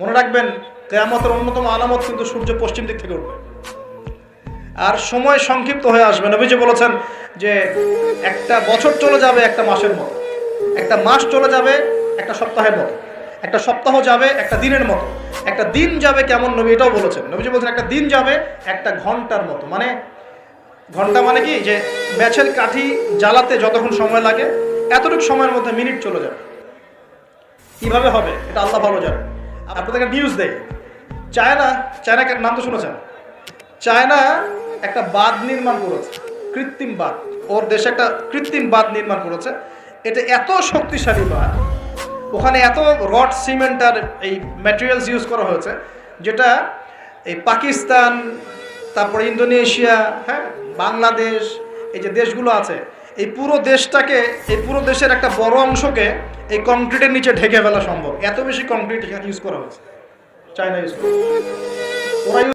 মনে রাখবেন, কেয়ামতের অন্যতম আলামত কিন্তু সূর্য পশ্চিম দিক থেকে উঠবে। আর সময় সংক্ষিপ্ত হয়ে আসবে। নবীজি বলেছেন যে, একটা বছর চলে যাবে একটা মাসের মতো। একটা মাস চলে যাবে একটা সপ্তাহের মতো। একটা সপ্তাহ যাবে একটা দিনের মতো। একটা দিন যাবে কেমন নবী এটাও বলেছেন। নবীজি বলছেন, একটা দিন যাবে একটা ঘণ্টার মতো। মানে ঘণ্টা মানে কি? যে ম্যাচের কাঠি জ্বালাতে যতক্ষণ সময় লাগে, এতটুকু সময়ের মধ্যে মিনিট চলে যাবে। কীভাবে হবে? এটা আল্লাহ ভালো জানে আপনাদেরকে নিউজ দেয় চায়না চায়নাকে নাম তো শুনেছেন? চায়না একটা বাঁধ নির্মাণ করেছে, কৃত্রিম বাঁধ। ওর দেশে একটা কৃত্রিম বাঁধ নির্মাণ করেছে। এটা এত শক্তিশালী বাঁধ, ওখানে এত রড, সিমেন্ট আর এই ম্যাটেরিয়ালস ইউজ করা হয়েছে, যেটা এই পাকিস্তান, তারপরে ইন্দোনেশিয়া হ্যাঁ বাংলাদেশ, এই যে দেশগুলো আছে এই পুরো দেশটাকে, এই পুরো দেশের একটা বড় অংশকে এই কংক্রিটের নিচে ঢেকে ফেলা সম্ভব। এত বেশি কংক্রিট এখানে ইউজ করা হয়েছে। চায়না ইউজ করা ওরা